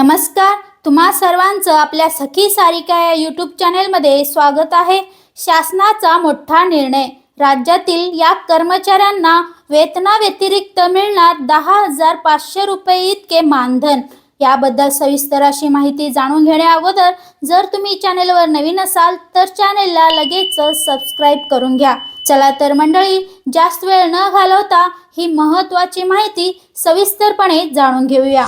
नमस्कार तुम्हा सर्वांचं आपल्या सखी सारिका या यूट्यूब चॅनेलमध्ये स्वागत आहे. शासनाचा मोठा निर्णय. राज्यातील या कर्मचाऱ्यांना वेतनाव्यतिरिक्त मिळणार दहा हजार पाचशे रुपये इतके मानधन. याबद्दल सविस्तर अशी माहिती जाणून घेण्या अगोदर जर तुम्ही चॅनेलवर नवीन असाल तर चॅनेलला लगेच सबस्क्राईब करून घ्या. चला तर मंडळी जास्त वेळ न घालवता ही महत्त्वाची माहिती सविस्तरपणे जाणून घेऊया.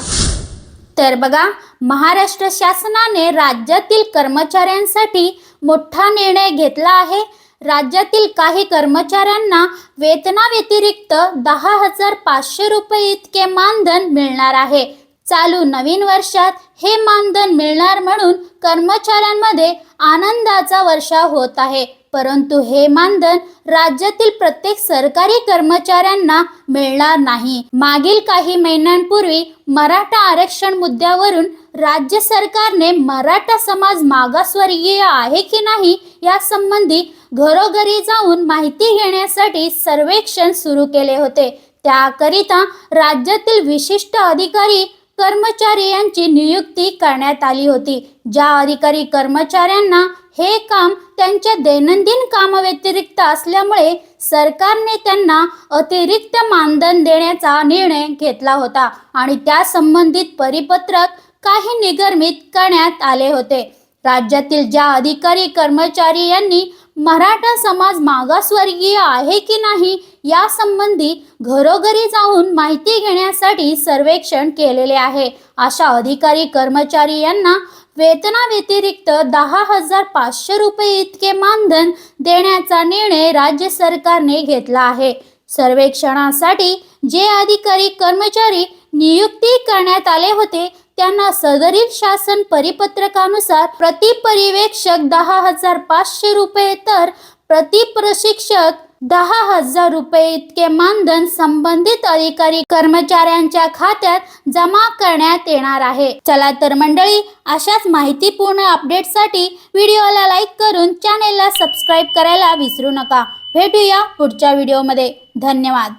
तर बघा महाराष्ट्र शासनाने राज्यातील कर्मचाऱ्यांसाठी मोठा निर्णय घेतला आहे. राज्यातील काही कर्मचाऱ्यांना वेतनाव्यतिरिक्त दहा हजार पाचशे रुपये इतके मानधन मिळणार आहे. चालू नवीन वर्षात हे मानधन मिळणार म्हणून कर्मचाऱ्यांमध्ये आनंदाचा वर्षाव होत आहे. परंतु हे मानधन राज्यातील प्रत्येक सरकारी कर्मचाऱ्यांना मिळणार नाही. मागील काही महिन्यांपूर्वी मराठा आरक्षण मुद्द्यावरून राज्य सरकारने मराठा समाज मागासवर्गीय आहे की नाही या संबंधी घरोघरी जाऊन माहिती घेण्यासाठी सर्वेक्षण सुरू केले होते. त्याकरिता राज्यातील विशिष्ट अधिकारी कर्मचारी यांची नियुक्ती करण्यात आली होती. ज्या अधिकारी कर्मचाऱ्यांना हे काम त्यांच्या दैनंदिन कामाव्यतिरिक्त असल्यामुळे सरकारने त्यांना अतिरिक्त मानधन देण्याचा निर्णय घेतला होता आणि त्या संबंधित परिपत्रक काही निगर्मित करण्यात आले होते. राज्यातील ज्या अधिकारी कर्मचारी यांनी मराठा समाज मागासवर्गीय आहे की नाही या संबंधी घरोघरी जाऊन माहिती घेण्यासाठी सर्वेक्षण केलेले आहे. अशा अधिकारी कर्मचारी यांना वेतनाव्यतिरिक्त दहा हजार पाचशे रुपये इतके मानधन देण्याचा निर्णय राज्य सरकारने घेतला आहे. सर्वेक्षणासाठी जे अधिकारी कर्मचारी नियुक्ती करण्यात आले होते त्यांना सदरील शासन परिपत्रकानुसार प्रतिपरिवेक्षक दहा हजार पाचशे रुपये तर प्रति प्रशिक्षक दहा हजार रुपये इतके मानधन संबंधित अधिकारी कर्मचाऱ्यांच्या खात्यात जमा करण्यात येणार आहे. चला तर मंडळी अशाच माहितीपूर्ण अपडेटसाठी व्हिडिओला लाईक करून चॅनेलला सबस्क्राईब करायला विसरू नका. भेटूया पुढच्या व्हिडिओमध्ये. धन्यवाद.